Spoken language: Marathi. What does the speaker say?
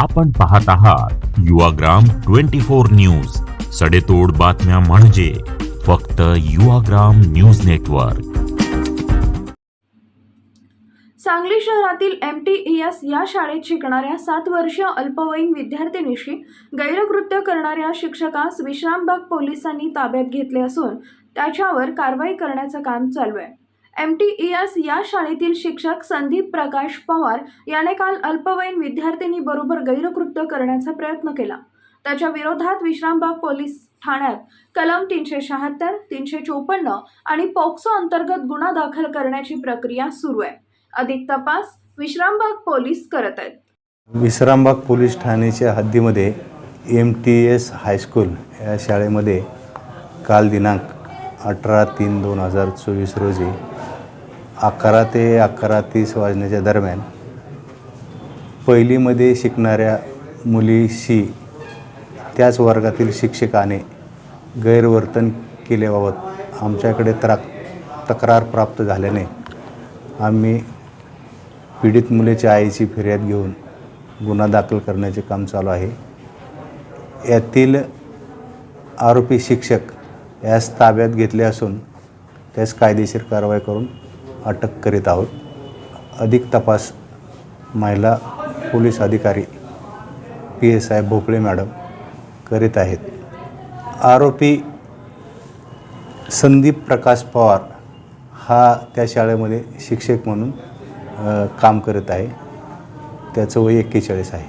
आपण पाहत आहात युवाग्राम ट्वेंटी फोर न्यूज. सडेतोड बातम्या म्हणजे फक्त युवाग्राम न्यूज नेटवर्क. सांगली शहरातील एम टी ई एस या शाळेत शिकणाऱ्या सात वर्षीय अल्पवयीन विद्यार्थिनीशी गैरकृत्य करणाऱ्या शिक्षकास विश्रामबाग पोलिसांनी ताब्यात घेतले असून त्याच्यावर कारवाई करण्याचं काम चालू आहे. एम टी ई एस या शाळेतील शिक्षक संदीप प्रकाश पवार याने काल अल्पवयीन विद्यार्थिनीबरोबर गैरकृत्य करण्याचा प्रयत्न केला. त्याच्या विरोधात विश्रामबाग पोलीस ठाण्यात कलम तीनशे शहात्तर तीनशे चोपन्न आणि पोक्सो अंतर्गत गुन्हा दाखल करण्याची प्रक्रिया सुरू आहे. अधिक तपास विश्रामबाग पोलीस करत आहेत. विश्रामबाग पोलीस ठाण्याच्या हद्दीमध्ये M T S high school या शाळेमध्ये काल दिनांक अठरा तीन दोन हजार चोवीस रोजी अकरा ते अकरा तीस वाजण्याच्या दरम्यान पहिलीमध्ये शिकणाऱ्या मुलीशी त्याच वर्गातील शिक्षकाने गैरवर्तन केल्याबाबत आमच्याकडे त्राक तक्रार प्राप्त झाल्याने आम्ही पीडित मुलीच्या आईची फिर्याद घेऊन गुन्हा दाखल करण्याचे काम चालू आहे. यातील आरोपी शिक्षक यास ताब्यात घेतले असून त्यास कायदेशीर कारवाई करून अटक करीत आहोत. अधिक तपास महिला पोलीस अधिकारी P S I Bhople madam करीत आहेत. आरोपी संदीप प्रकाश पवार हा त्या शाळेमध्ये शिक्षक म्हणून काम करत आहे. त्याचं वय एक्केचाळीस आहे.